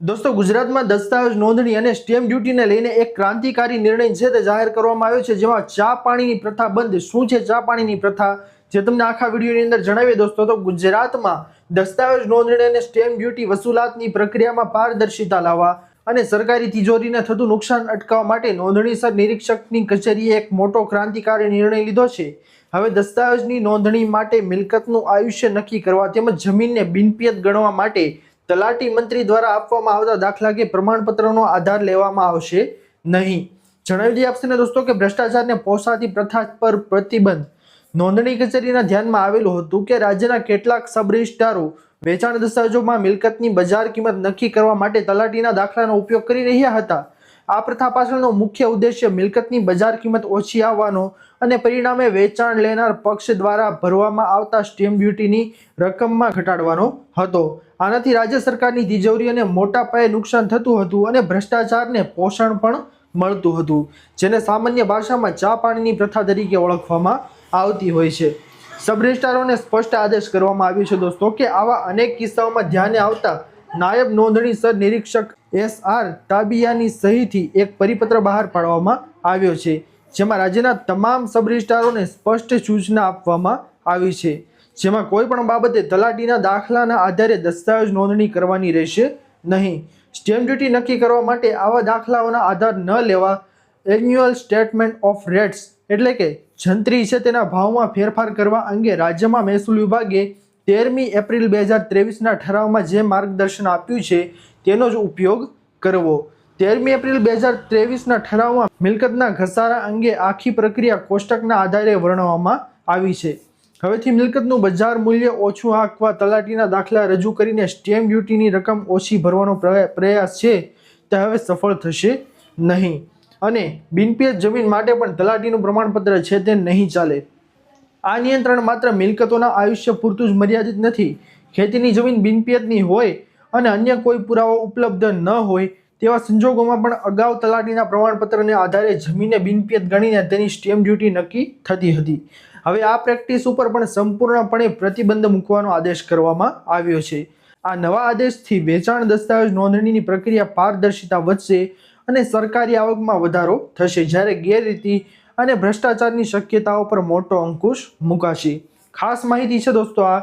દોસ્તો, ગુજરાતમાં દસ્તાવેજ નોંધણી અને સ્ટેમ્પ ડ્યુટીને લઈને એક ક્રાંતિકારી નિર્ણય છે તે જાહેર કરવામાં આવ્યો છે, જેમાં ચા પાણીની પ્રથા બંધ. શું છે ચા પાણીની પ્રથા? જે તમને આખા વિડીયોની અંદર જણાવીએ દોસ્તો, તો ગુજરાતમાં દસ્તાવેજ નોંધણી અને સ્ટેમ્પ ડ્યુટી વસૂલાતની પ્રક્રિયામાં પારદર્શિતા લાવવા અને સરકારી તિજોરીને થતું નુકસાન અટકાવવા માટે નોંધણીસર નિરીક્ષકની કચેરીએ એક મોટો ક્રાંતિકારી નિર્ણય લીધો છે. હવે દસ્તાવેજની નોંધણી માટે મિલકતનું આયુષ્ય નક્કી કરવા તેમજ જમીનને બિનપિયત ગણવા માટે તલાટી મંત્રી દ્વારા આપવામાં આવતા દાખલા કે પ્રમાણપત્રનો આધાર લેવામાં આવશે નહીં. જણાવી દઈએ આપશે ને દોસ્તો કે ભ્રષ્ટાચારને પોસાતી પ્રથા પર પ્રતિબંધ. નોંધણી કચેરીના ધ્યાનમાં આવેલું હતું કે રાજ્યના કેટલાક સબ રજિસ્ટ્રારો વેચાણ દસ્તાવેજોમાં મિલકતની બજાર કિંમત નક્કી કરવા માટે તલાટીના દાખલાનો ઉપયોગ કરી રહ્યા હતા. આ પ્રથા પાછળનો મુખ્ય ઉદ્દેશ્ય મિલકતની બજાર કિંમત ઓછી આવવાનો અને પરિણામે વેચાણ લેનાર પક્ષ દ્વારા ભરવામાં આવતા સ્ટેમ્પ ડ્યુટીની રકમમાં ઘટાડવાનો હતો. આનાથી રાજ્ય સરકારની તિજોરી અને મોટા પાયે નુકસાન થતું હતું અને ભ્રષ્ટાચારને પોષણ પણ મળતું હતું, જેને સામાન્ય ભાષામાં ચા પાણીની પ્રથા તરીકે ઓળખવામાં આવતી હોય છે. સબ સ્પષ્ટ આદેશ કરવામાં આવ્યો છે દોસ્તો કે આવા અનેક કિસ્સાઓમાં ધ્યાને આવતા નાયબ નોંધણી સર નિરીક્ષક એસ આર તાબિયાની સહીથી એક પરિપત્ર બહાર પાડવામાં આવ્યો છે, જેમાં રાજ્યના તમામ સબ રજિસ્ટ્રારોને સ્પષ્ટ સૂચના આપવામાં આવી છે. જેમાં કોઈ પણ બાબતે તલાટીના દાખલાના આધારે દસ્તાવેજ નોંધણી કરવાની રહેશે નહીં. સ્ટેમ્પ ડ્યુટી નક્કી કરવા માટે આવા દાખલાઓના આધાર ન લેવા એન્યુઅલ સ્ટેટમેન્ટ ઓફ રેટ્સ એટલે કે જંત્રી છે તેના ભાવમાં ફેરફાર કરવા અંગે રાજ્યમાં મહેસૂલ વિભાગે તેરમી એપ્રિલ બે હજાર ત્રેવીસના ઠરાવમાં જે માર્ગદર્શન આપ્યું છે, તેનો જ ઉપયોગ કરવો. તેરમી એપ્રિલ બે હજાર ત્રેવીસના ઠરાવમાં મિલકતના ઘસારા અંગે આખી પ્રક્રિયા કોષ્ટકના આધારે વર્ણવવામાં આવી છે. હવેથી મિલકતનું બજાર મૂલ્ય ઓછું આંકવા તલાટીના દાખલા રજૂ કરીને સ્ટેમ્પ ડ્યુટીની રકમ ઓછી ભરવાનો પ્રયા- પ્રયાસ છે, તે હવે સફળ થશે નહીં. અને બિનપિયત જમીન માટે પણ તલાટીનું પ્રમાણપત્ર છે તે નહીં ચાલે. આ નિયંત્રણ માત્ર મિલકતોના આયુષ્ય પૂરતું જ મર્યાદિત નથી, ખેતીની જમીન બિનપિયતની હોય અને અન્ય કોઈ પુરાવો ઉપલબ્ધ ન હોય તેવા સંજોગોમાં પણ અગાઉ તલાટીના પ્રમાણપત્રને આધારે જમીનને બિનપિયત ગણીને તેની સ્ટેમ્પ ડ્યુટી નક્કી થતી હતી. હવે આ પ્રેક્ટિસ ઉપર પણ સંપૂર્ણપણે પ્રતિબંધ મૂકવાનો આદેશ કરવામાં આવ્યો છે. આ નવા આદેશથી વેચાણ દસ્તાવેજ નોંધણીની પ્રક્રિયા પારદર્શિતા વધશે અને સરકારી આવકમાં વધારો થશે. જ્યારે ગેરરીતિ અને ભ્રષ્ટાચારની શક્યતાઓ પર મોટો અંકુશ મુકાશે. ખાસ માહિતી છે દોસ્તો આ.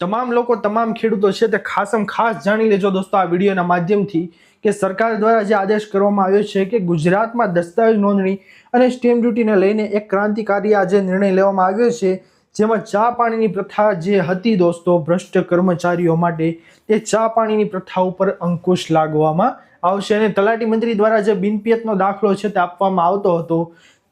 તમામ લોકો, તમામ ખેડૂતો છે તે ખાસમ ખાસ જાણી લેજો દોસ્તો આ વિડીયોના માધ્યમથી કે સરકાર દ્વારા જે આદેશ કરવામાં આવ્યો છે કે ગુજરાતમાં દસ્તાવેજ નોંધણી અને સ્ટેમ્પ ડ્યુટીને લઈને એક ક્રાંતિકારી આજે નિર્ણય લેવામાં આવ્યો છે, જેમાં ચા પાણીની પ્રથા જે હતી દોસ્તો, ભ્રષ્ટ કર્મચારીઓ માટે તે ચા પાણીની પ્રથા ઉપર અંકુશ લાગવામાં આવશે. અને તલાટી મંત્રી દ્વારા જે બિનપિયતનો દાખલો છે તે આપવામાં આવતો હતો.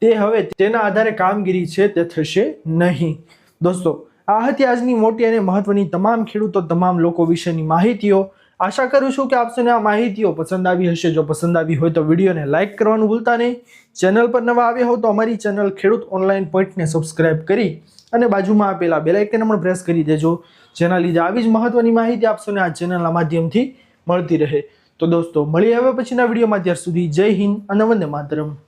તે હવે તેના આધારે કામગીરી છે તે થશે નહીં. દોસ્તો, આ હતી આજની મોટી અને મહત્વની તમામ ખેડૂતો, તમામ લોકો વિશેની માહિતીઓ. આશા કરું છું કે આપસોને આ માહિતીઓ પસંદ આવી હશે. જો પસંદ આવી હોય તો વિડીયોને લાઇક કરવાનું ભૂલતા નહીં. ચેનલ પર નવા આવ્યા હો તો અમારી ચેનલ ખેડૂત ઓનલાઈન પોઈન્ટને સબસ્ક્રાઇબ કરી અને બાજુમાં આપેલા બેલાઇકન પણ પ્રેસ કરી દેજો. જેના લીધે આવી જ મહત્વની માહિતી આપશોને આ ચેનલના માધ્યમથી મળતી રહે. તો દોસ્તો, મળીએ હવે પછીના વિડીયોમાં. ત્યાર સુધી જય હિન્દ અને વંદે માતરમ.